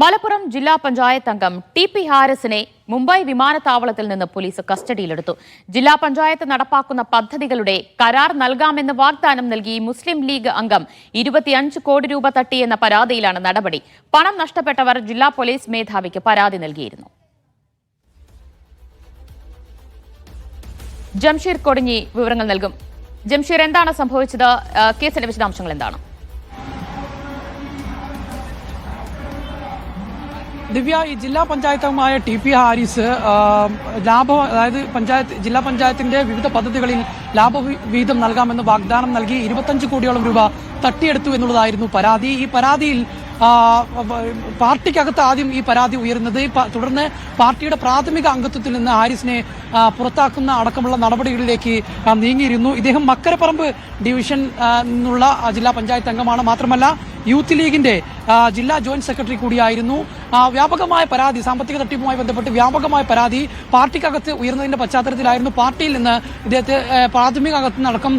മലപ്പുറം ജില്ലാ പഞ്ചായത്ത് അംഗം T P ഹാരിസിനെ Mumbai വിമാനത്താവളത്തിൽ നിന്ന് പോലീസ് കസ്റ്റഡിയിലെടുത്തു. ജില്ലാ പഞ്ചായത്ത് നടപ്പാക്കുന്ന പദ്ധതികളുടെ കരാർ നൽകാമെന്ന് വാഗ്ദാനം നൽകി മുസ്ലിം ലീഗ് അംഗം ഇരുപത്തിയഞ്ച് കോടി രൂപ തട്ടിയെന്ന പരാതിയിലാണ് നടപടി. പണം നഷ്ടപ്പെട്ടവർ ജില്ലാ പോലീസ് മേധാവിക്ക് പരാതി നൽകിയിരുന്നു. ജംഷീർ കൊടിഞ്ഞി വിവരങ്ങൾ നൽകും. ജംഷീർ എന്താണ് സംഭവിച്ചത്? കേസിന്റെ വിശദാംശങ്ങൾ എന്താണ്? ദിവ്യ ഈ ജില്ലാ പഞ്ചായത്ത് ടി പി ഹാരിസ് ലാഭം അതായത് പഞ്ചായത്ത് ജില്ലാ പഞ്ചായത്തിന്റെ വിവിധ പദ്ധതികളിൽ ലാഭവിഹിതം നൽകാമെന്ന് വാഗ്ദാനം നൽകി ഇരുപത്തഞ്ച് കോടിയോളം രൂപ തട്ടിയെടുത്തു എന്നുള്ളതായിരുന്നു പരാതി. ഈ പരാതിയിൽ പാർട്ടിക്കകത്ത് ആദ്യം ഈ പരാതി ഉയരുന്നത് തുടർന്ന് പാർട്ടിയുടെ പ്രാഥമിക അംഗത്വത്തിൽ നിന്ന് ഹാരിസിനെ പുറത്താക്കുന്ന അടക്കമുള്ള നടപടികളിലേക്ക് നീങ്ങിയിരുന്നു. ഇദ്ദേഹം മക്കരപ്പറമ്പ് ഡിവിഷൻ നിന്നുള്ള ജില്ലാ പഞ്ചായത്ത് അംഗമാണ്. മാത്രമല്ല യൂത്ത് ലീഗിന്റെ ജില്ലാ ജോയിന്റ് സെക്രട്ടറി കൂടിയായിരുന്നു. വ്യാപകമായ പരാതി സാമ്പത്തിക തട്ടിപ്പുമായി ബന്ധപ്പെട്ട് വ്യാപകമായ പരാതി പാർട്ടിക്കകത്ത് ഉയർന്നതിന്റെ പശ്ചാത്തലത്തിലായിരുന്നു. പാർട്ടിയിൽ നിന്ന് ഇദ്ദേഹത്തെ പ്രാഥമിക അകത്ത് നടക്കം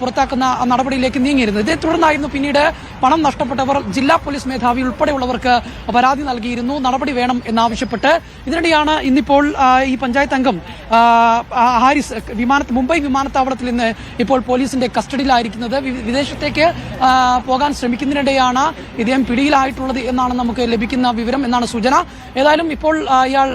പുറത്താക്കുന്ന നടപടിയിലേക്ക് നീങ്ങിയിരുന്നത് ഇതേ തുടർന്നായിരുന്നു പിന്നീട് പണം നഷ്ടപ്പെട്ടവർ ജില്ലാ പോലീസ് മേധാവി ഉൾപ്പെടെയുള്ളവർക്ക് പരാതി നൽകിയിരുന്നു. നടപടി വേണം എന്നാവശ്യപ്പെട്ട് ഇതിനിടെയാണ് ഇന്നിപ്പോൾ ഈ പഞ്ചായത്ത് അംഗം ഹാരിസ് വിമാനത്ത് മുംബൈ വിമാനത്താവളത്തിൽ നിന്ന് ഇപ്പോൾ പോലീസിന്റെ കസ്റ്റഡിയിലായിരിക്കുന്നത്. വിദേശത്തേക്ക് പോകാൻ ശ്രമിക്കുന്നതിനിടെയാണ് ഇദ്ദേഹം പിടിയിലായിട്ടുള്ളത് എന്നാണ് നമുക്ക് ലഭിക്കുന്ന വിവരം എന്നാണ് സൂചന. ഏതായാലും ഇപ്പോൾ ഇയാൾ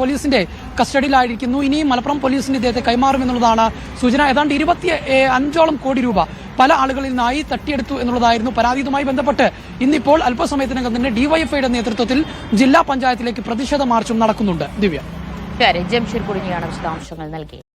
പോലീസിന്റെ കസ്റ്റഡിയിലായിരിക്കുന്നു. ഇനിയും മലപ്പുറം പോലീസിന് ഇദ്ദേഹത്തെ കൈമാറുമെന്നുള്ളതാണ് സൂചന. ഏതാണ്ട് ഇരുപത്തി അഞ്ചോളം കോടി രൂപ പല ആളുകളിൽ നിന്നായി തട്ടിയെടുത്തു എന്നുള്ളതായിരുന്നു പരാതി ഇതുമായി ബന്ധപ്പെട്ട് ഇന്നിപ്പോൾ അല്പസമയത്തിനകം തന്നെ ഡിവൈഎഫ്ഐയുടെ നേതൃത്വത്തിൽ ജില്ലാ പഞ്ചായത്തിലേക്ക് പ്രതിഷേധ മാർച്ചും നടക്കുന്നുണ്ട്. ദിവ്യ. ജംഷീർ കുടുങ്ങിയാണ് വിശദാംശങ്ങൾ നൽകിയത്